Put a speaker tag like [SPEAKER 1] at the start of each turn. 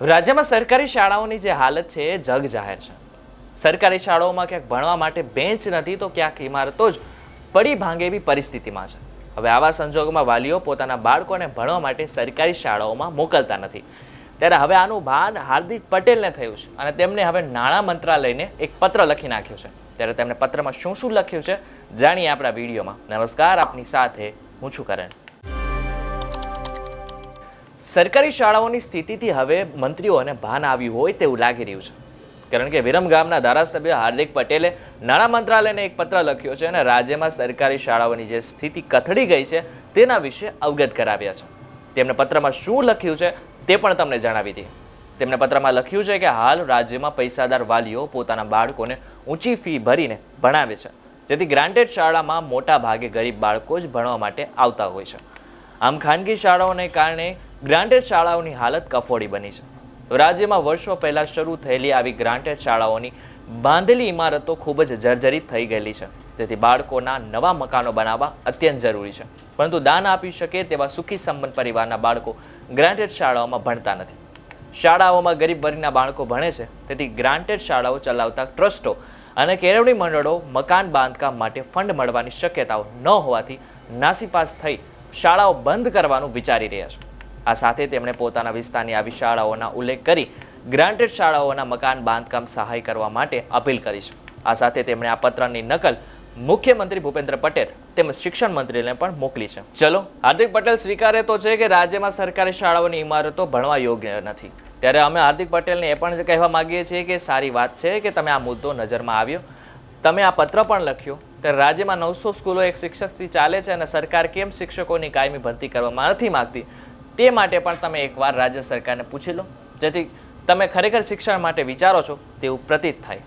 [SPEAKER 1] રાજ્યમાં સરકારી શાળાઓની જે હાલત છે, એ જગ જાહેર છે. સરકારી શાળાઓમાં ક્યાંક ભણવા માટે બેન્ચ નથી, તો ક્યાંક ઇમારતો જ પડી ભાંગે એવી પરિસ્થિતિમાં છે. હવે આવા સંજોગોમાં વાલીઓ પોતાના બાળકોને ભણવા માટે સરકારી શાળાઓમાં મોકલતા નથી. ત્યારે હવે આનું ભાન હાર્દિક પટેલને થયું છે અને તેમને હવે નાણાં મંત્રાલયને એક પત્ર લખી નાખ્યો છે. ત્યારે તેમણે પત્રમાં શું શું લખ્યું છે, જાણીએ આપણા વિડીયોમાં. નમસ્કાર, આપની સાથે હું છું કરણ. સરકારી શાળાઓની સ્થિતિથી હવે મંત્રીઓને ભાન આવ્યું હોય તેવું લાગી રહ્યું છે. કારણ કે વિરમ ગામના ધારાસભ્ય હાર્દિક પટેલે નાણાં મંત્રાલયને એક પત્ર લખ્યો છે અને રાજ્યમાં સરકારી શાળાઓની જે સ્થિતિ કથળી ગઈ છે તેના વિશે અવગત કરાવ્યા છે. તેમણે પત્રમાં શું લખ્યું છે તે પણ તમને જણાવી દઈએ. તેમણે પત્રમાં લખ્યું છે કે હાલ રાજ્યમાં પૈસાદાર વાલીઓ પોતાના બાળકોને ઊંચી ફી ભરીને ભણાવે છે. જેથી ગ્રાન્ટેડ શાળામાં મોટા ભાગે ગરીબ બાળકો જ ભણવા માટે આવતા હોય છે. આમ ખાનગી શાળાઓને કારણે ગ્રાન્ટેડ શાળાઓની હાલત કફોડી બની છે. રાજ્યમાં વર્ષો પહેલાં શરૂ થયેલી આવી ગ્રાન્ટેડ શાળાઓની બાંધેલી ઇમારતો ખૂબ જ જર્જરિત થઈ ગયેલી છે. જેથી બાળકોના નવા મકાનો બનાવવા અત્યંત જરૂરી છે. પરંતુ દાન આપી શકે તેવા સુખી સંપન્ન પરિવારના બાળકો ગ્રાન્ટેડ શાળાઓમાં ભણતા નથી. શાળાઓમાં ગરીબ વર્ગના બાળકો ભણે છે. તેથી ગ્રાન્ટેડ શાળાઓ ચલાવતા ટ્રસ્ટો અને કેળવણી મંડળો મકાન બાંધકામ માટે ફંડ મળવાની શક્યતાઓ ન હોવાથી નાસીપાસ થઈ શાળાઓ બંધ કરવાનું વિચારી રહ્યા છે. આ સાથે તેમણે પોતાના વિસ્તારની આવી શાળાઓના ઉલ્લેખ કરી ગ્રાન્ટેડ શાળાઓના મકાન બાંધકામ સહાય કરવા માટે અપીલ કરી છે. આ સાથે તેમણે આ પત્રની નકલ મુખ્યમંત્રી ભૂપેન્દ્ર પટેલ તેમજ શિક્ષણ મંત્રીને પણ મોકલી છે. ચલો, હાર્દિક પટેલ સ્વીકારે તો છે કે રાજ્યમાં સરકારી શાળાઓની ઇમારતો ભણવા યોગ્ય નથી. ત્યારે અમે હાર્દિક પટેલને એ પણ કહેવા માંગીએ છીએ કે સારી વાત છે કે તમે આ મુદ્દો નજરમાં આવ્યો. તમે આ પત્ર પણ લખ્યો ત્યારે રાજ્યમાં નવસો સ્કૂલો એક શિક્ષકથી ચાલે છે અને સરકાર કેમ શિક્ષકોની કાયમી ભરતી કરવામાં નથી માંગતી? તે માટે પણ તમે એકવાર રાજ્ય સરકારને પૂછી લો. જેથી તમે ખરેખર શિક્ષણ માટે વિચારો છો તેવું પ્રતીત થાય.